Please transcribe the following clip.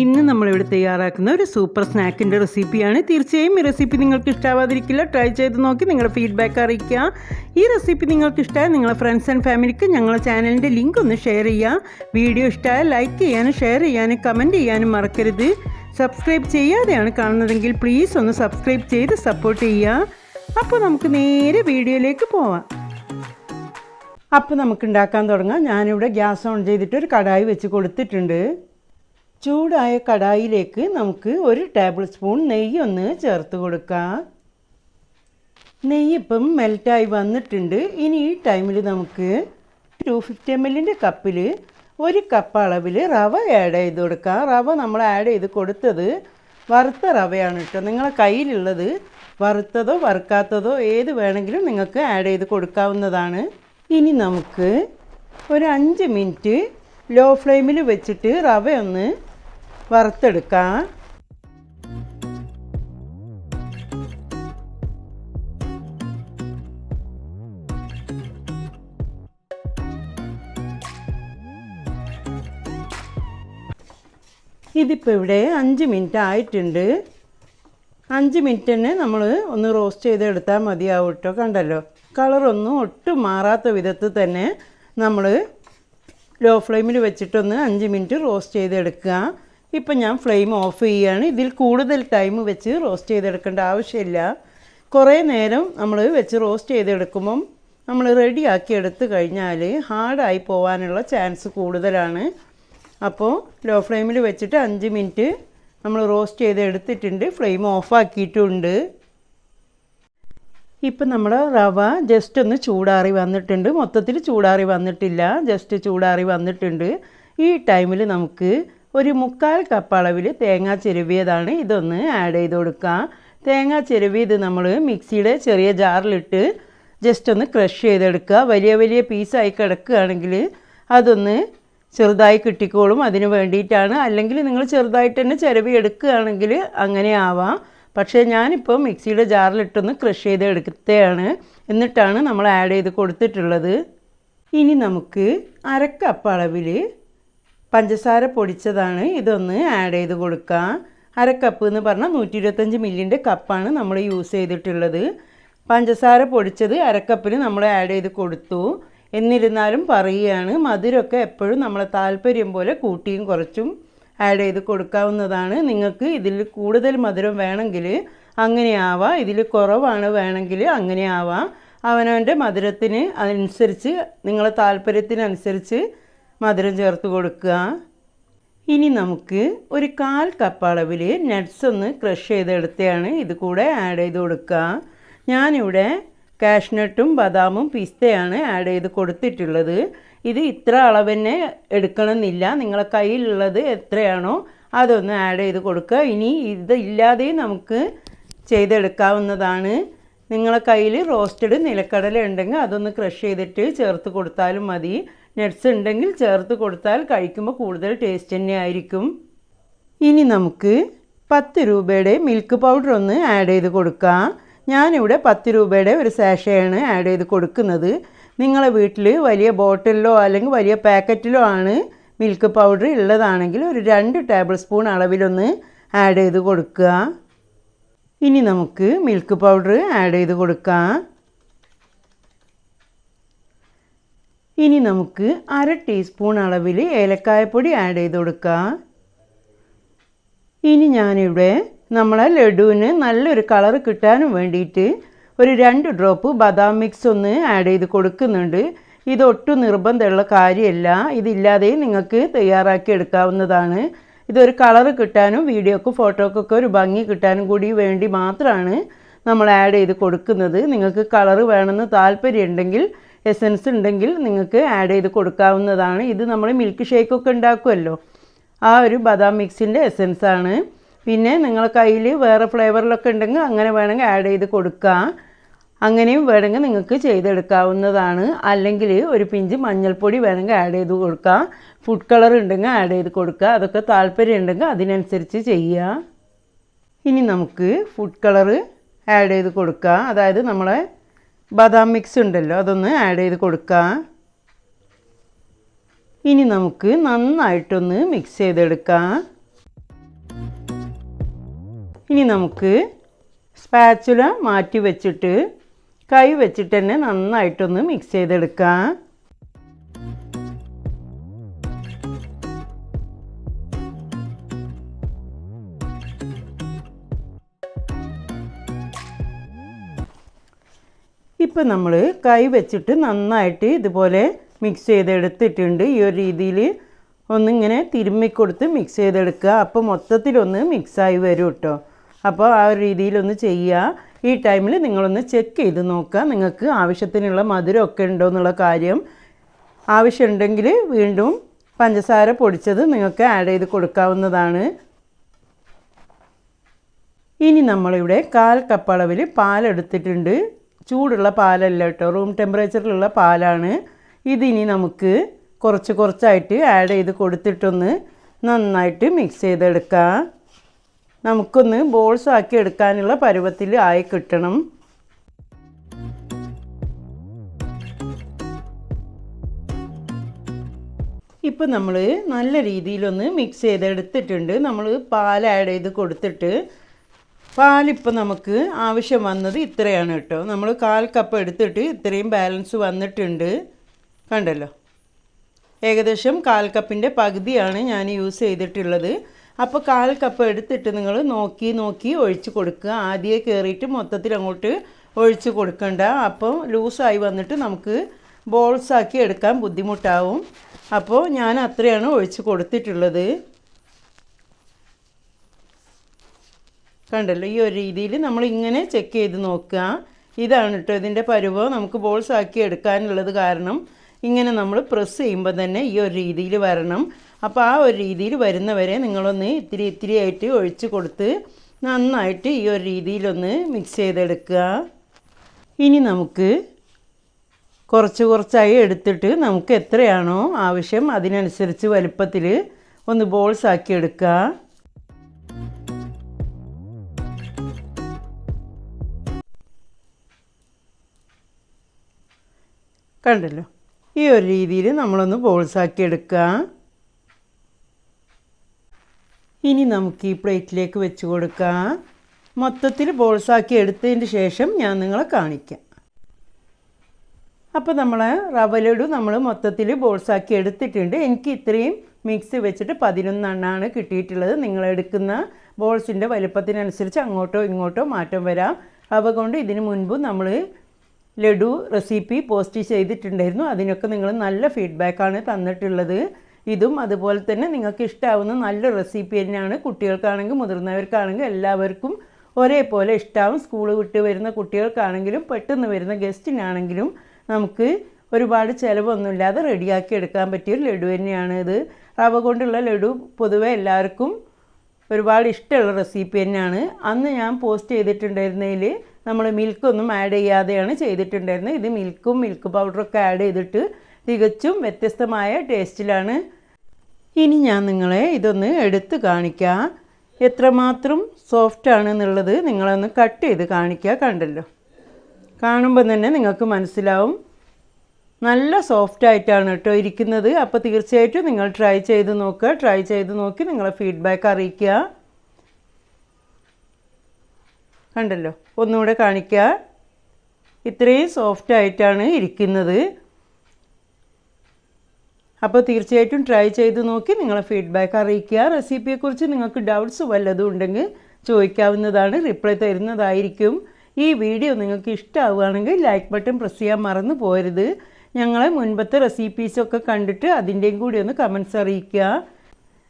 ഇന്ന് നമ്മളിവിടെ തയ്യാറാക്കുന്ന ഒരു സൂപ്പർ സ്നാക്കിന്റെ റെസിപ്പിയാണ്. തീർച്ചയായും ഈ റെസിപ്പി നിങ്ങൾക്ക് ഇഷ്ടാവാതിരിക്കില്ല. ട്രൈ ചെയ്ത് നോക്കി നിങ്ങളുടെ ഫീഡ്ബാക്ക് അറിയിക്കുക. ഈ റെസിപ്പി നിങ്ങൾക്ക് ഇഷ്ടമായ നിങ്ങളുടെ ഫ്രണ്ട്സ് ആൻഡ് ഫാമിലിക്ക് ഞങ്ങളുടെ ചാനലിന്റെ ലിങ്ക് ഒന്ന് ഷെയർ ചെയ്യുക. വീഡിയോ ഇഷ്ടമായ ലൈക്ക് ചെയ്യാനും ഷെയർ ചെയ്യാനും കമന്റ് ചെയ്യാനും മറക്കരുത്. സബ്സ്ക്രൈബ് ചെയ്യാതെയാണ് കാണുന്നതെങ്കിൽ പ്ലീസ് ഒന്ന് സബ്സ്ക്രൈബ് ചെയ്ത് സപ്പോർട്ട് ചെയ്യുക. അപ്പോൾ നമുക്ക് നേരെ വീഡിയോയിലേക്ക് പോവാം. അപ്പോൾ നമുക്ക് ഉണ്ടാക്കാൻ തുടങ്ങാം. ഞാനിവിടെ ഗ്യാസ് ഓൺ ചെയ്തിട്ട് ഒരു കടായി വെച്ച് കൊടുത്തിട്ടുണ്ട്. ചൂടായ കടായിലേക്ക് നമുക്ക് ഒരു ടേബിൾ സ്പൂൺ നെയ്യ് ഒന്ന് ചേർത്ത് കൊടുക്കാം. നെയ്യ് ഇപ്പം മെൽറ്റായി വന്നിട്ടുണ്ട്. ഇനി ഈ ടൈമിൽ നമുക്ക് ടു ഫിഫ്റ്റി എം എല്ലിന്റെ കപ്പിൽ ഒരു കപ്പ് അളവിൽ റവ ആഡ് ചെയ്ത് കൊടുക്കാം. റവ നമ്മൾ ആഡ് ചെയ്ത് കൊടുത്തത് വറുത്ത റവയാണ് കേട്ടോ. നിങ്ങളെ കയ്യിലുള്ളത് വറുത്തതോ വറുക്കാത്തതോ ഏത് വേണമെങ്കിലും നിങ്ങൾക്ക് ആഡ് ചെയ്ത് കൊടുക്കാവുന്നതാണ്. ഇനി നമുക്ക് ഒരു അഞ്ച് മിനിറ്റ് ലോ ഫ്ലെയിമിൽ വെച്ചിട്ട് റവ ഒന്ന് വറുത്തെടുക്കാം. ഇതിപ്പോൾ ഇവിടെ അഞ്ച് മിനിറ്റ് ആയിട്ടുണ്ട്. അഞ്ച് മിനിറ്റ് തന്നെ നമ്മൾ ഒന്ന് റോസ്റ്റ് ചെയ്തെടുത്താൽ മതിയാവും കേട്ടോ കണ്ടല്ലോ? കളറൊന്നും ഒട്ടും മാറാത്ത വിധത്തിൽ തന്നെ നമ്മൾ ലോ ഫ്ലെയിമിൽ വെച്ചിട്ടൊന്ന് അഞ്ച് മിനിറ്റ് റോസ്റ്റ് ചെയ്തെടുക്കുക. ഇപ്പം ഞാൻ ഫ്ലെയിം ഓഫ് ചെയ്യുകയാണ് ഇതിൽ കൂടുതൽ ടൈം വെച്ച് റോസ്റ്റ് ചെയ്തെടുക്കേണ്ട ആവശ്യമില്ല. കുറേ നേരം നമ്മൾ വെച്ച് റോസ്റ്റ് ചെയ്തെടുക്കുമ്പം നമ്മൾ റെഡിയാക്കി എടുത്ത് കഴിഞ്ഞാൽ ഹാർഡായി പോകാനുള്ള ചാൻസ് കൂടുതലാണ്. അപ്പോൾ ലോ ഫ്ലെയിമിൽ വെച്ചിട്ട് അഞ്ച് മിനിറ്റ് നമ്മൾ റോസ്റ്റ് ചെയ്ത് എടുത്തിട്ടുണ്ട് ഫ്ലെയിം ഓഫാക്കിയിട്ടുണ്ട് ഇപ്പം നമ്മൾ റവ ജസ്റ്റ് ഒന്ന് ചൂടാറി വന്നിട്ടുണ്ട്. മൊത്തത്തിൽ ചൂടാറി വന്നിട്ടില്ല. ജസ്റ്റ് ചൂടാറി വന്നിട്ടുണ്ട്. ഈ ടൈമിൽ നമുക്ക് ഒരു മുക്കാൽ കപ്പ് അളവിൽ തേങ്ങ ചെരുവിയതാണ് ഇതൊന്ന് ആഡ് ചെയ്ത് കൊടുക്കുക തേങ്ങ ചെരുവിയത് നമ്മൾ മിക്സിയുടെ ചെറിയ ജാറിലിട്ട് ജസ്റ്റ് ഒന്ന് ക്രഷ് ചെയ്തെടുക്കുക വലിയ വലിയ പീസായി കിടക്കുകയാണെങ്കിൽ അതൊന്ന് ചെറുതായി കിട്ടിക്കോളും. അതിന് വേണ്ടിയിട്ടാണ്. അല്ലെങ്കിൽ നിങ്ങൾ ചെറുതായിട്ട് തന്നെ ചിരവി എടുക്കുകയാണെങ്കിൽ അങ്ങനെ ആവാം. പക്ഷേ ഞാനിപ്പോൾ മിക്സിയുടെ ജാറിലിട്ടൊന്ന് ക്രഷ് ചെയ്ത് എടുക്കുകയാണ് എന്നിട്ടാണ് നമ്മൾ ആഡ് ചെയ്ത് കൊടുത്തിട്ടുള്ളത്. ഇനി നമുക്ക് അരക്കപ്പ് അളവിൽ പഞ്ചസാര പൊടിച്ചതാണ്. ഇതൊന്ന് ആഡ് ചെയ്ത് കൊടുക്കുക അരക്കപ്പ് എന്ന് പറഞ്ഞാൽ നൂറ്റി ഇരുപത്തഞ്ച് മില്ലിന്റെ കപ്പാണ് നമ്മൾ യൂസ് ചെയ്തിട്ടുള്ളത്. പഞ്ചസാര പൊടിച്ചത് അരക്കപ്പിന് നമ്മൾ ആഡ് ചെയ്ത് കൊടുത്തു. എന്നിരുന്നാലും പറയുകയാണ് മധുരമൊക്കെ എപ്പോഴും നമ്മളെ താല്പര്യം പോലെ കൂട്ടിയും കുറച്ചും ആഡ് ചെയ്ത് കൊടുക്കാവുന്നതാണ്. നിങ്ങൾക്ക് ഇതിൽ കൂടുതൽ മധുരം വേണമെങ്കിൽ അങ്ങനെ ആവാം. ഇതിൽ കുറവാണ് വേണമെങ്കിൽ അങ്ങനെ ആവാം. അവനവന്റെ മധുരത്തിന് അനുസരിച്ച് നിങ്ങളെ താല്പര്യത്തിനനുസരിച്ച് മധുരം ചേർത്ത് കൊടുക്കുക. ഇനി നമുക്ക് ഒരു കാൽ കപ്പ് അളവിൽ നട്ട്സ് ഒന്ന് ക്രഷ് ചെയ്തെടുത്തെയാണ് ഇത് കൂടെ ആഡ് ചെയ്ത് കൊടുക്കുക. ഞാനിവിടെ കാഷ്നട്ടും ബദാമും പിസ്തയാണ് ആഡ് ചെയ്ത് കൊടുത്തിട്ടുള്ളത്. ഇത് ഇത്ര അളവ് തന്നെ എടുക്കണമെന്നില്ല. നിങ്ങളെ കയ്യിലുള്ളത് എത്രയാണോ അതൊന്ന് ആഡ് ചെയ്ത് കൊടുക്കുക. ഇനി ഇത് ഇല്ലാതെ നമുക്ക് ചെയ്തെടുക്കാവുന്നതാണ്. നിങ്ങളെ കയ്യിൽ റോസ്റ്റഡ് നിലക്കടല ഉണ്ടെങ്കിൽ അതൊന്ന് ക്രഷ് ചെയ്തിട്ട് ചേർത്ത് കൊടുത്താലും മതി. നട്ട്സ് ഉണ്ടെങ്കിൽ ചേർത്ത് കൊടുത്താൽ കഴിക്കുമ്പോൾ കൂടുതൽ ടേസ്റ്റ് തന്നെ ആയിരിക്കും ഇനി നമുക്ക് പത്ത് രൂപയുടെ മിൽക്ക് പൗഡർ ഒന്ന് ആഡ് ചെയ്ത് കൊടുക്കാം. ഞാനിവിടെ പത്ത് രൂപയുടെ ഒരു സാഷയാണ് ആഡ് ചെയ്ത് കൊടുക്കുന്നത്. നിങ്ങളെ വീട്ടിൽ വലിയ ബോട്ടിലോ അല്ലെങ്കിൽ വലിയ പാക്കറ്റിലോ ആണ് മിൽക്ക് പൗഡർ ഉള്ളതാണെങ്കിൽ ഒരു രണ്ട് ടേബിൾ സ്പൂൺ അളവിലൊന്ന് ആഡ് ചെയ്ത് കൊടുക്കുക. ഇനി നമുക്ക് മിൽക്ക് പൗഡർ ആഡ് ചെയ്ത് കൊടുക്കാം. ഇനി നമുക്ക് അര ടീസ്പൂൺ അളവിൽ ഏലക്കായപ്പൊടി ആഡ് ചെയ്ത് കൊടുക്കാം. ഇനി ഞാനിവിടെ നമ്മളെ ലഡുവിന് നല്ലൊരു കളർ കിട്ടാനും വേണ്ടിയിട്ട് ഒരു രണ്ട് ഡ്രോപ്പ് ബദാം മിക്സ് ഒന്ന് ആഡ് ചെയ്ത് കൊടുക്കുന്നുണ്ട്. ഇതൊട്ടും നിർബന്ധമുള്ള കാര്യമല്ല. ഇതില്ലാതെ നിങ്ങൾക്ക് തയ്യാറാക്കി എടുക്കാവുന്നതാണ്. ഇതൊരു കളർ കിട്ടാനും വീഡിയോക്കും ഫോട്ടോക്കൊക്കെ ഒരു ഭംഗി കിട്ടാനും കൂടി വേണ്ടി മാത്രമാണ് നമ്മൾ ആഡ് ചെയ്ത് കൊടുക്കുന്നത്. നിങ്ങൾക്ക് കളർ വേണമെന്ന് താല്പര്യമുണ്ടെങ്കിൽ എസൻസ് ഉണ്ടെങ്കിൽ നിങ്ങൾക്ക് ആഡ് ചെയ്ത് കൊടുക്കാവുന്നതാണ്. ഇത് നമ്മൾ മിൽക്ക് ഷേക്കൊക്കെ ഉണ്ടാക്കുമല്ലോ ആ ഒരു ബദാം മിക്സിന്റെ എസൻസ് ആണ്. പിന്നെ നിങ്ങളെ കയ്യിൽ വേറെ ഫ്ലേവറിലൊക്കെ ഉണ്ടെങ്കിൽ അങ്ങനെ വേണമെങ്കിൽ ആഡ് ചെയ്ത് കൊടുക്കാം. അങ്ങനെയും വേണമെങ്കിൽ നിങ്ങൾക്ക് ചെയ്തെടുക്കാവുന്നതാണ്. അല്ലെങ്കിൽ ഒരു പിഞ്ച് മഞ്ഞൾപ്പൊടി വേണമെങ്കിൽ ആഡ് ചെയ്ത് കൊടുക്കാം. ഫുഡ് കളർ ഉണ്ടെങ്കിൽ ആഡ് ചെയ്ത് കൊടുക്കുക അതൊക്കെ താല്പര്യം ഉണ്ടെങ്കിൽ അതിനനുസരിച്ച് ചെയ്യുക ഇനി നമുക്ക് ഫുഡ് കളർ ആഡ് ചെയ്ത് കൊടുക്കുക അതായത് നമ്മളെ ബദാം മിക്സ് ഉണ്ടല്ലോ അതൊന്ന് ആഡ് ചെയ്ത് കൊടുക്കാം. ഇനി നമുക്ക് നന്നായിട്ടൊന്ന് മിക്സ് ചെയ്തെടുക്കാം. ഇനി നമുക്ക് സ്പാച്ചുല മാറ്റി വെച്ചിട്ട് കൈ വെച്ചിട്ട് തന്നെ നന്നായിട്ടൊന്ന് മിക്സ് ചെയ്തെടുക്കാം. ഇപ്പം നമ്മൾ കൈ വെച്ചിട്ട് നന്നായിട്ട് ഇതുപോലെ മിക്സ് ചെയ്തെടുത്തിട്ടുണ്ട്. ഈ ഒരു രീതിയിൽ ഒന്നിങ്ങനെ തിരുമ്മിക്കൊടുത്ത് മിക്സ് ചെയ്തെടുക്കുക. അപ്പോൾ മൊത്തത്തിലൊന്ന് മിക്സായി വരും കേട്ടോ അപ്പോൾ ആ ഒരു രീതിയിലൊന്ന് ചെയ്യുക ഈ ടൈമിൽ നിങ്ങളൊന്ന് ചെക്ക് ചെയ്ത് നോക്കുക നിങ്ങൾക്ക് ആവശ്യത്തിനുള്ള മധുരമൊക്കെ ഉണ്ടോ എന്നുള്ള കാര്യം. ആവശ്യമുണ്ടെങ്കിൽ വീണ്ടും പഞ്ചസാര പൊടിച്ചത് നിങ്ങൾക്ക് ആഡ് ചെയ്ത് കൊടുക്കാവുന്നതാണ്. ഇനി നമ്മളിവിടെ കാൽ കപ്പ് അളവിൽ പാലെടുത്തിട്ടുണ്ട്. ചൂടുള്ള പാലല്ല കേട്ടോ. റൂം ടെമ്പറേച്ചറിലുള്ള പാലാണ് ഇതിനി നമുക്ക് കുറച്ച് കുറച്ചായിട്ട് ആഡ് ചെയ്ത് കൊടുത്തിട്ടൊന്ന് നന്നായിട്ട് മിക്സ് ചെയ്തെടുക്കാം. നമുക്കൊന്ന് ബോൾസ് ആക്കി എടുക്കാനുള്ള പരുവത്തിൽ ആയി കിട്ടണം. ഇപ്പം നമ്മൾ നല്ല രീതിയിലൊന്ന് മിക്സ് ചെയ്തെടുത്തിട്ടുണ്ട്. നമ്മൾ പാൽ ആഡ് ചെയ്ത് കൊടുത്തിട്ട് പാലിപ്പോൾ നമുക്ക് ആവശ്യം വന്നത് ഇത്രയാണ് കേട്ടോ. നമ്മൾ കാൽ കപ്പ് എടുത്തിട്ട് ഇത്രയും ബാലൻസ് വന്നിട്ടുണ്ട്. കണ്ടല്ലോ? ഏകദേശം കാൽ കപ്പിന്റെ പകുതിയാണ് ഞാൻ യൂസ് ചെയ്തിട്ടുള്ളത്. അപ്പോൾ കാൽ കപ്പ് എടുത്തിട്ട് നിങ്ങൾ നോക്കി നോക്കി ഒഴിച്ച് കൊടുക്കുക. ആദ്യമേ കയറിയിട്ട് മൊത്തത്തിൽ അങ്ങോട്ട് ഒഴിച്ച് കൊടുക്കണ്ട. അപ്പോൾ ലൂസായി വന്നിട്ട് നമുക്ക് ബോൾസാക്കി എടുക്കാൻ ബുദ്ധിമുട്ടാവും. അപ്പോൾ ഞാൻ അത്രയാണ് ഒഴിച്ച് കൊടുത്തിട്ടുള്ളത്. കണ്ടല്ലോ ഈ ഒരു രീതിയിൽ നമ്മൾ ഇങ്ങനെ ചെക്ക് ചെയ്ത് നോക്കുക. ഇതാണ് കേട്ടോ ഇതിന്റെ പരുവ്. നമുക്ക് ബോൾസ് ആക്കി എടുക്കാനുള്ളത് കാരണം ഇങ്ങനെ നമ്മൾ പ്രസ് ചെയ്യുമ്പോൾ തന്നെ ഈ ഒരു രീതിയിൽ വരണം. അപ്പോൾ ആ ഒരു രീതിയിൽ വരുന്നവരെ നിങ്ങളൊന്ന് ഇത്തിരി ഇത്തിരി ആയിട്ട് ഒഴിച്ച് കൊടുത്ത് നന്നായിട്ട് ഈ ഒരു രീതിയിലൊന്ന് മിക്സ് ചെയ്തെടുക്കുക. ഇനി നമുക്ക് കുറച്ച് കുറച്ചായി എടുത്തിട്ട് നമുക്ക് എത്രയാണോ ആവശ്യം അതിനനുസരിച്ച് വലുപ്പത്തിൽ ഒന്ന് ബോൾസ് ആക്കി എടുക്കുക. കണ്ടല്ലോ? ഈ ഒരു രീതിയിൽ നമ്മളൊന്ന് ബോൾസാക്കി എടുക്കുക ഇനി നമുക്ക് ഈ പ്ലേറ്റിലേക്ക് വെച്ച് കൊടുക്കാം. മൊത്തത്തിൽ ബോൾസാക്കി എടുത്തതിന് ശേഷം ഞാൻ നിങ്ങളെ കാണിക്കാം. അപ്പോൾ നമ്മൾ റവ ലഡു നമ്മൾ മൊത്തത്തിൽ ബോൾസാക്കി എടുത്തിട്ടുണ്ട്. എനിക്ക് ഇത്രയും മിക്സ് വെച്ചിട്ട് പതിനൊന്നെണ്ണമാണ് കിട്ടിയിട്ടുള്ളത്. നിങ്ങൾ എടുക്കുന്ന ബോൾസിന്റെ വലുപ്പത്തിനനുസരിച്ച് അങ്ങോട്ടോ ഇങ്ങോട്ടോ മാറ്റം വരാം. അവ കൊണ്ട് ഇതിനു മുൻപ് നമ്മൾ ലഡു റെസിപ്പി പോസ്റ്റ് ചെയ്തിട്ടുണ്ടായിരുന്നു. അതിനൊക്കെ നിങ്ങൾ നല്ല ഫീഡ്ബാക്കാണ് തന്നിട്ടുള്ളത്. ഇതും അതുപോലെ തന്നെ നിങ്ങൾക്ക് ഇഷ്ടാവുന്ന നല്ല റെസിപ്പി തന്നെയാണ് കുട്ടികൾക്കാണെങ്കിൽ മുതിർന്നവർക്കാണെങ്കിൽ എല്ലാവർക്കും ഒരേപോലെ ഇഷ്ടാവും. സ്കൂൾ വിട്ട് വരുന്ന കുട്ടികൾക്കാണെങ്കിലും പെട്ടെന്ന് വരുന്ന ഗസ്റ്റിനാണെങ്കിലും നമുക്ക് ഒരുപാട് ചിലവൊന്നുമില്ലാതെ റെഡിയാക്കി എടുക്കാൻ പറ്റിയൊരു ലഡു തന്നെയാണ് ഇത്. റവ കൊണ്ടുള്ള ലഡു പൊതുവെ എല്ലാവർക്കും ഒരുപാട് ഇഷ്ടമുള്ള റെസിപ്പി തന്നെയാണ്. അന്ന് ഞാൻ പോസ്റ്റ് ചെയ്തിട്ടുണ്ടായിരുന്നതിൽ നമ്മൾ മിൽക്കൊന്നും ആഡ് ചെയ്യാതെയാണ് ചെയ്തിട്ടുണ്ടായിരുന്നത്. ഇത് മിൽക്കും മിൽക്ക് പൗഡറും ഒക്കെ ആഡ് ചെയ്തിട്ട് തികച്ചും വ്യത്യസ്തമായ ടേസ്റ്റിലാണ് ഇനി ഞാൻ നിങ്ങളെ ഇതൊന്ന് എടുത്ത് കാണിക്കാം. എത്രമാത്രം സോഫ്റ്റ് ആണ് എന്നുള്ളത് നിങ്ങളൊന്ന് കട്ട് ചെയ്ത് കാണിക്കുക കണ്ടല്ലോ. കാണുമ്പോൾ തന്നെ നിങ്ങൾക്ക് മനസ്സിലാവും. നല്ല സോഫ്റ്റ് ആയിട്ടാണ് കേട്ടോ ഇരിക്കുന്നത്. അപ്പോൾ തീർച്ചയായിട്ടും നിങ്ങൾ ട്രൈ ചെയ്ത് നോക്കുക. ട്രൈ ചെയ്ത് നോക്കി നിങ്ങളെ ഫീഡ്ബാക്ക് അറിയിക്കുക. കണ്ടല്ലോ. ഒന്നുകൂടെ കാണിക്കുക ഇത്രയും സോഫ്റ്റ് ആയിട്ടാണ് ഇരിക്കുന്നത്. അപ്പോൾ തീർച്ചയായിട്ടും ട്രൈ ചെയ്ത് നോക്കി നിങ്ങളെ ഫീഡ്ബാക്ക് അറിയിക്കുക. റെസിപ്പിയെക്കുറിച്ച് നിങ്ങൾക്ക് ഡൗട്ട്സ് വല്ലതും ഉണ്ടെങ്കിൽ ചോദിക്കാവുന്നതാണ് റിപ്ലൈ തരുന്നതായിരിക്കും. ഈ വീഡിയോ നിങ്ങൾക്ക് ഇഷ്ടമാവുകയാണെങ്കിൽ ലൈക്ക് ബട്ടൺ പ്രസ് ചെയ്യാൻ മറന്നു പോരുത്. ഞങ്ങളെ മുൻപത്തെ റെസിപ്പീസൊക്കെ കണ്ടിട്ട് അതിന്റെയും കൂടി ഒന്ന് കമൻസ് അറിയിക്കുക.